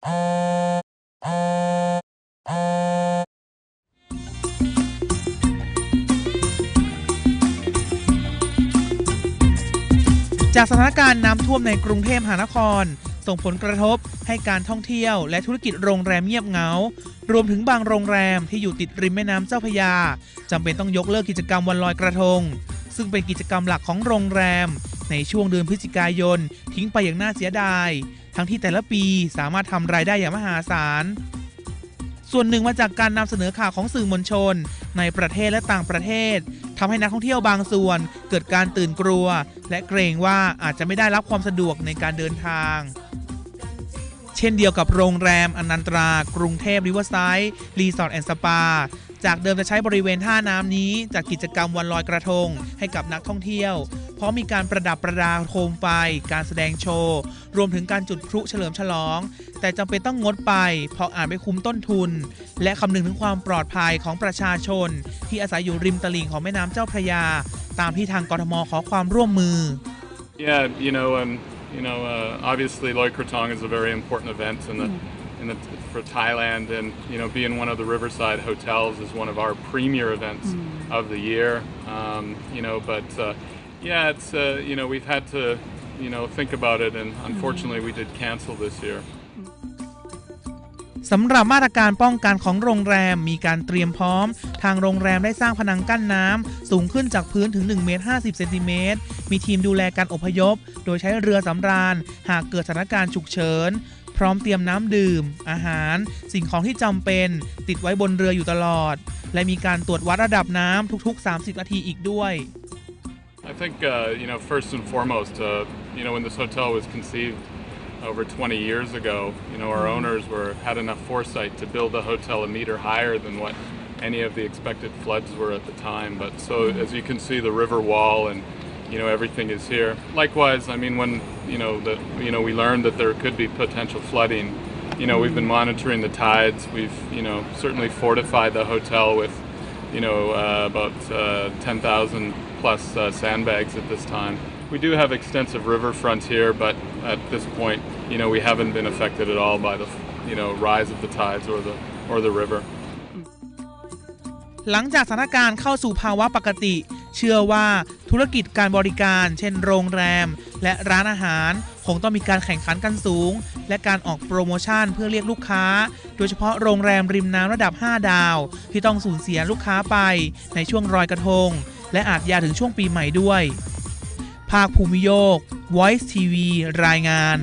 จากสถานการณ์น้ำท่วมในกรุงเทพมหานคร ส่งผลกระทบให้การท่องเที่ยว และธุรกิจโรงแรมเงียบเหงา รวมถึงบางโรงแรมที่อยู่ติดริมแม่น้ำเจ้าพระยาจำเป็นต้องยกเลิกกิจกรรมวันลอยกระทง ซึ่งเป็นกิจกรรมหลักของโรงแรม ในช่วงเดือนพฤศจิกายน ทิ้งไปอย่างน่าเสียดาย ทั้งที่แต่ละปีสามารถทำรายได้อย่างมหาศาล ส่วนหนึ่งมาจากการนำเสนอข่าวของสื่อมวลชน ในประเทศและต่างประเทศทำให้นักท่องเที่ยวบางส่วน เกิดการตื่นกลัว และเกรงว่าอาจจะไม่ได้รับความสะดวกในการเดินทาง เช่นเดียวกับโรงแรมอนันตรา กรุงเทพริเวอร์ไซด์รีสอร์ทแอนด์สปาจากเดิมจะใช้บริเวณท่าน้ำนี้จากกิจกรรมวันลอยกระทงให้กับนักท่องเที่ยว เพราะมีการประดับประดาโคมไฟ การแสดงโชว์ รวมถึงการจุดพลุเฉลิมฉลอง แต่จำเป็นต้องงดไป เพราะอาจไม่คุ้มต้นทุน และคำนึงถึงความปลอดภัยของประชาชน ที่อาศัยอยู่ริมตลิ่งของแม่น้ำเจ้าพระยา ตามที่ทางกรทมขอความร่วมมือ Yeah, you know, um, you know, uh, obviously Loy Krathong is a very important event in the, in the for Thailand, and you know, being one of the Riverside hotels is one of our premier events mm. of the year. Um, you know, but uh, yeah, it's uh, you know, we've had to you know think about it, and unfortunately, we did cancel this year. สำหรับมาตรการป้องกันของโรงแรมมีการเตรียมพร้อม ทางโรงแรมได้สร้างพนังกั้นน้ำสูงขึ้นจากพื้นถึง1เมตร50เซนติเมตรมีทีมดูแลการอพยพ โดยใช้เรือสำราญ หากเกิดสถานการณ์ฉุกเฉิน พร้อมเตรียมน้ำดื่ม อาหาร สิ่งของที่จำเป็น ติดไว้บนเรืออยู่ตลอด และมีการตรวจวัดระดับน้ำทุกๆ 30 นาทีอีกด้วย I think uh, you know first and foremost, uh, you know when this hotel was conceived over 20 years ago, you know our owners were had enough foresight to build the hotel a meter higher than what any of the expected floods were at the time. But so as you can see, the river wall and you know everything is here. Likewise, I mean when you know that you know we learned that there could be potential flooding. You know we've been monitoring the tides. We've you know certainly fortified the hotel with you know, uh, about uh, 10,000 plus uh, sandbags at this time. We do have extensive riverfront here, but at this point, you know, we haven't been affected at all by the, you know, rise of the tides or the or the river. หลังจากสถานการณ์เข้าสู่ภาวะปกติ เชื่อว่าธุรกิจการบริการ เช่นโรงแรม และร้านอาหาร คงต้องมีการแข่งขันกันสูง และการออกโปรโมชั่นเพื่อเรียกลูกค้า โดยเฉพาะโรงแรมริมน้ำระดับ 5 ดาว ที่ต้องสูญเสียลูกค้าไปในช่วงรอยกระทง และอาจยาวถึงช่วงปีใหม่ด้วย ภาคภูมิโยก Voice TV รายงาน